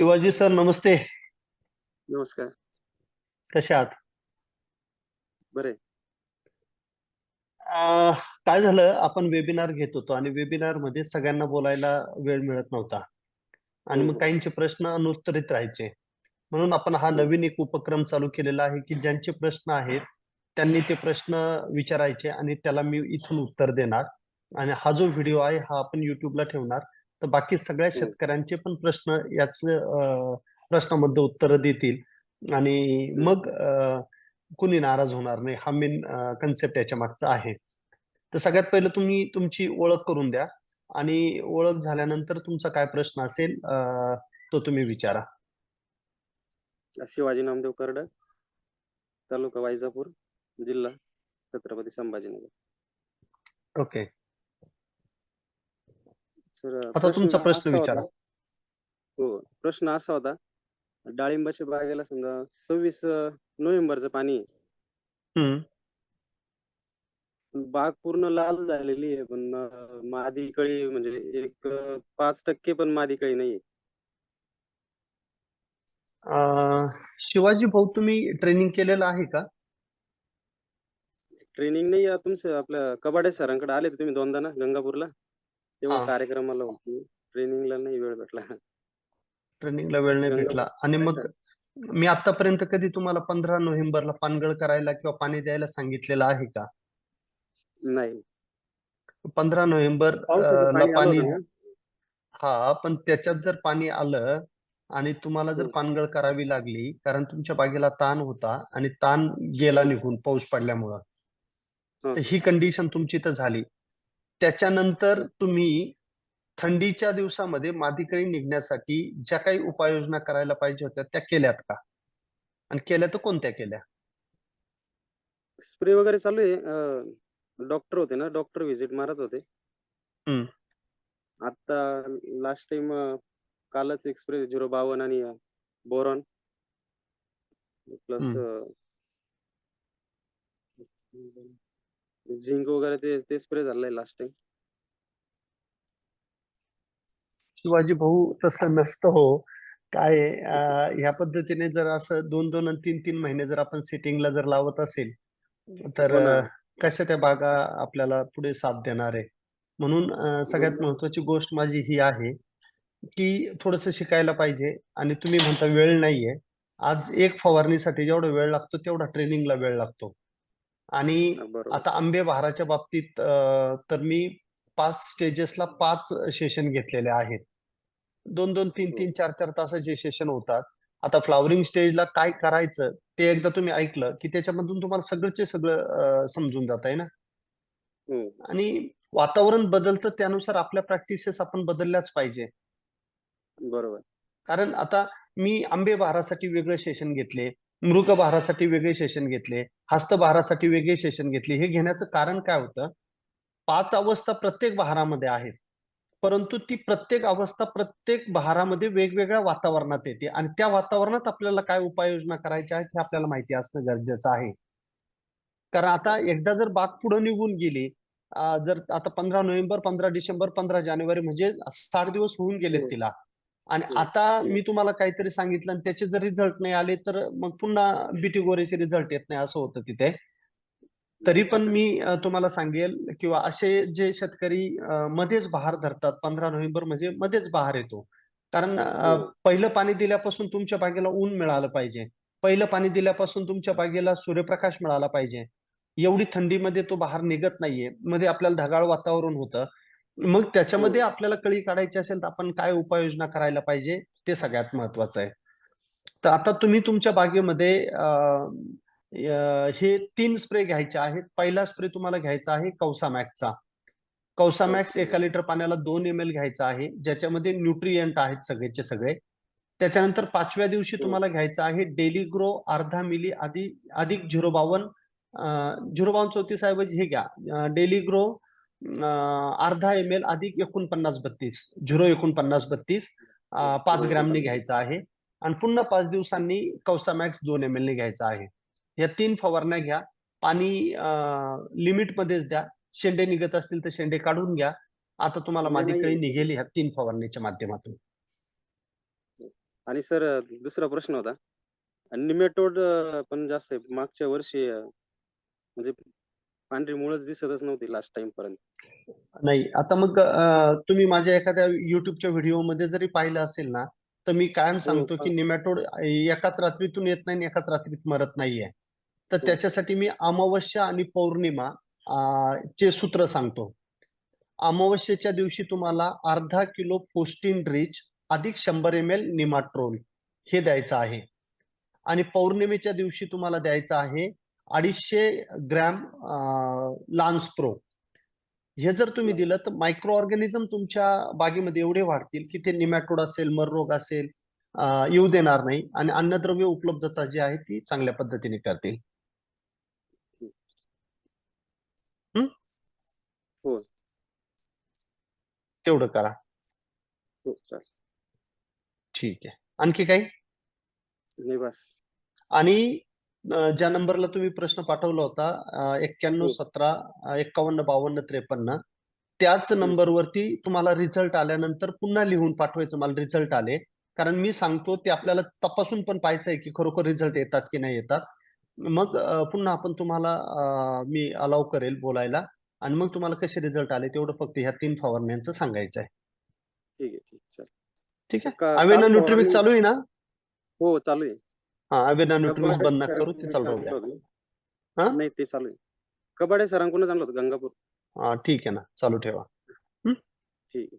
Shivaji sir नमस्ते. नमस्कार. कसे आहात? बरे. काय झालं? आपण वेबिनार घेत होतो आणि वेबिनारमध्ये सगळ्यांना बोलायला वेळ मिळत नव्हता. आणि मग हो. काहींचे प्रश्न अनुत्तरित राहायचे. म्हणून आपण हा हो. नवीन एक उपक्रम चालू केलेला आहे की ज्यांचे प्रश्न आहेत त्यांनी ते प्रश्न विचारायचे आणि त्याला मी इथून उत्तर देणार. आणि हा जो व्हिडिओ आहे हा आपण युट्यूबला ठेवणार. तर बाकी सगळ्या हो. शेतकऱ्यांचे पण प्रश्न याच प्रश्नामध्ये उत्तरं देतील. आणि मग कुणी नाराज होणार नाही हा मेन कन्सेप्ट याच्या मागचा आहे. तर सगळ्यात पहिलं तुम्ही तुमची ओळख करून द्या. आणि ओळख झाल्यानंतर तुमचा काय प्रश्न असेल तो तुम्ही विचारा. शिवाजी नामदेव करड तालुका वायजापूर जिल्हा छत्रपती संभाजीनगर. ओके. सर आता तुमचा प्रश्न असा विचारा. होता- हो प्रश्न असा होता डाळिंबाच्या बागेला समजा सव्वीस नोव्हेंबरचं पाणी आहे. हम्म बाग पूर्ण लाल झालेली आहे पण अं, मादी कळी म्हणजे एक अं, पाच टक्के पण मादी कळी नाहीये अं, शिवाजी भाऊ तुम्ही ट्रेनिंग केलेलं आहे का ट्रेनिंग नाही आहे तुमचं आपल्या कबाडे सरांकडे आले होते तुम्ही दोनदा ना गंगापूरला तेव्हा हा. कार्यक्रमाला होती ट्रेनिंगला नाही वेळ भेटला ट्रेनिंगला वेळ नाही गंगा- भेटला आणि मग मी आतापर्यंत कधी तुम्हाला पंधरा नोव्हेंबरला पानगळ करायला किंवा पाणी द्यायला सांगितलेलं आहे का नाही पंधरा नोव्हेंबर पावसाचं अं, ला पाणी आलं पाणी होतं का? हा पण त्याच्यात जर पाणी आलं आणि तुम्हाला जर. पानगळ करावी लागली कारण तुमच्या बागेला ताण होता आणि ताण गेला निघून पाऊस पडल्यामुळं हा. तर ही कंडिशन तुमची तर झाली त्याच्यानंतर तुम्ही थंडीच्या दिवसामध्ये मादीकळी निघण्यासाठी ज्या काही उपाययोजना करायला पाहिजे होत्या त्या केल्यात का? आणि केल्या तर कोणत्या केल्या? स्प्रे वगैरे चालू आहे. डॉक्टर होते ना डॉक्टर व्हिजिट मारत होते. आता लास्ट टाइम कालच एक स्प्रे झिरो बावन आणि बोरॉन. प्लस झिंक वगैरे ते ते स्प्रे झालंय लास्ट टाइम शिवाजी भाऊ तसं नसतं हो. काय ह्या पद्धतीने जर असं दोन दोन आणि तीन तीन महिने जर आपण सिटिंगला जर लावत असेल तर हो कशा त्या बागा आपल्याला पुढे साथ देणार आहे? म्हणून सगळ्यात बरोबर. महत्वाची गोष्ट माझी ही आहे की थोडंसं शिकायला पाहिजे आणि तुम्ही म्हणता वेळ नाहीये. आज एक फवारणीसाठी जेवढा वेळ लागतो तेवढा ट्रेनिंगला वेळ लागतो. आणि बरोबर. आता आंबे बहाराच्या बाबतीत अं, तर मी पाच स्टेजेसला पाच सेशन घेतलेले आहेत. दोन दोन तीन हो. तीन चार चार तासाचे सेशन होतात. आता फ्लावरिंग स्टेजला काय करायचं ते एकदा तुम्ही ऐकलं की त्याच्यामधून तुम्हाला सगळंचे सगळं अं, समजून जात आहे ना? हो आणि वातावरण बदलतं त्यानुसार आपल्या प्रॅक्टिसेस आपण बदलल्याच पाहिजे. बरोबर. कारण आता मी आंबे बहारासाठी वेगळे सेशन घेतले मृग बहारासाठी वेगळे सेशन घेतले हस्त बहारासाठी वेगळे सेशन घेतले. हे घेण्याचं कारण काय होतं? पाच अवस्था प्रत्येक बहारामध्ये आहेत. परंतु ती प्रत्येक अवस्था प्रत्येक बहारामध्ये वेगवेगळ्या वातावरणात येते. आणि त्या वातावरणात आपल्याला काय उपाययोजना करायच्या आहेत हे आपल्याला माहिती असणं गरजेचं आहे. कारण आता एकदा जर बाग पुढे निघून गेली जर आता पंधरा नोव्हेंबर पंधरा डिसेंबर पंधरा जानेवारी म्हणजे साठ दिवस होऊन गेलेत हो. तिला. आणि. आता. मी तुम्हाला काहीतरी सांगितलं आणि त्याचे जर रिझल्ट नाही आले तर मग पुन्हा बीटी गोरेचे रिझल्ट येत नाही असं होतं तिथे तरी पण मी तुम्हाला सांगेल किंवा असे जे शेतकरी मध्येच बहार धरतात पंधरा नोव्हेंबर म्हणजे मध्येच बहार येतो कारण हो. पहिलं पाणी दिल्यापासून तुमच्या बागेला ऊन मिळालं पाहिजे पहिलं पाणी दिल्यापासून तुमच्या बागेला सूर्यप्रकाश मिळाला पाहिजे एवढी थंडीमध्ये तो बहार निघत नाहीये मध्ये आपल्याला ढगाळ वातावरण होतं मग त्याच्यामध्ये हो. आपल्याला कळी काढायची असेल तर आपण काय उपाययोजना करायला पाहिजे ते सगळ्यात महत्वाचं आहे. तर आता तुम्ही तुमच्या बागेमध्ये हे तीन स्प्रे घ्यायचे आहेत. पहिला स्प्रे तुम्हाला घ्यायचा आहे कौसामॅक्सचा कौसामॅक्स एका लिटर पाण्याला दोन एम एल घ्यायचा आहे. ज्याच्यामध्ये न्यूट्रिएंट आहेत सगळेचे सगळे. त्याच्यानंतर पाचव्या दिवशी हो. तुम्हाला घ्यायचं आहे डेली ग्रो अर्धा मिली अधिक अधिक झिरो बावन झिरो बावन चौतीस ऐवजी हे घ्या. डेली ग्रो अर्धा एम एल अधिक एकोणपन्नास बत्तीस झिरो एकोणपन्नास बत्तीस पाच ग्रॅमने. घ्यायचं आहे. आणि पुन्हा पाच दिवसांनी कौसामॅक्स दोन एम ने घ्यायचं आहे. या तीन फवारण्या घ्या. पाणी लिमिट मध्येच द्या. शेंडे निघत असतील तर शेंडे काढून घ्या. आता तुम्हाला नाही. कळी निघेल ह्या तीन फवारणीच्या माध्यमातून. आणि सर दुसरा प्रश्न होता. निमेटोड पण जास्त आहे. मागच्या वर्षी म्हणजे पांढरी मुळच दिसतच नव्हती लास्ट टाइम पर्यंत नाही आता मग तुम्ही माझ्या एखाद्या युट्यूबच्या व्हिडिओमध्ये जरी पाहिलं असेल ना तर मी कायम सांगतो की हो. निमॅटोड एकाच रात्रीतून येत नाही एकाच रात्रीत मरत नाहीये तर हो. त्याच्यासाठी मी अमावस्या आणि पौर्णिमा चे सूत्र सांगतो अमावस्येच्या दिवशी तुम्हाला अर्धा किलो पोस्टिन रिच अधिक शंभर एम एल निमाट्रोल हे द्यायचं आहे आणि पौर्णिमेच्या दिवशी तुम्हाला द्यायचं आहे अडीचशे ग्रॅम लान्स प्रो. हे जर तुम्ही दिलं तर मायक्रो ऑर्गॅनिझम तुमच्या बागेमध्ये एवढे वाढतील की ते निमॅटोड असेल मररोग असेल येऊ देणार नाही आणि अन्नद्रव्य उपलब्धता जी आहे ती चांगल्या पद्धतीने करतील. हं? तेवढं करा. हो ठीक आहे. आणखी काही? नाही बस. आणि ज्या नंबरला तुम्ही प्रश्न पाठवला होता एक्क्याण्णव हो. सतरा एक्कावन्न बावन्न त्रेपन्न त्याच नंबरवरती तुम्हाला रिझल्ट आल्यानंतर पुन्हा लिहून पाठवायचं मला रिझल्ट आले. कारण मी सांगतो ते आपल्याला तपासून पण पाहायचं आहे की खरोखर रिझल्ट येतात की नाही येतात. मग पुन्हा आपण तुम्हाला मी अलाव करेल बोलायला आणि मग तुम्हाला कसे रिझल्ट आले तेवढं फक्त ह्या तीन फवारण्यांचं सांगायचं आहे. ठीक आहे ठीक आहे, चालेल ठीक आहे? का- अवेना का न्यूट्रिमिक्स फवारणी- चालू आहे ना? हो चालू आहे. हा अवेना बंद नका करू ते सरांकडून चालू राहू द्या. आणलं होतं. हा? नाही ते चालू आहे. कबाडे सरांकडूनच आणलं होतं गंगापूर. हा ठीक आहे ना. चालू ठेवा. ठीक आहे.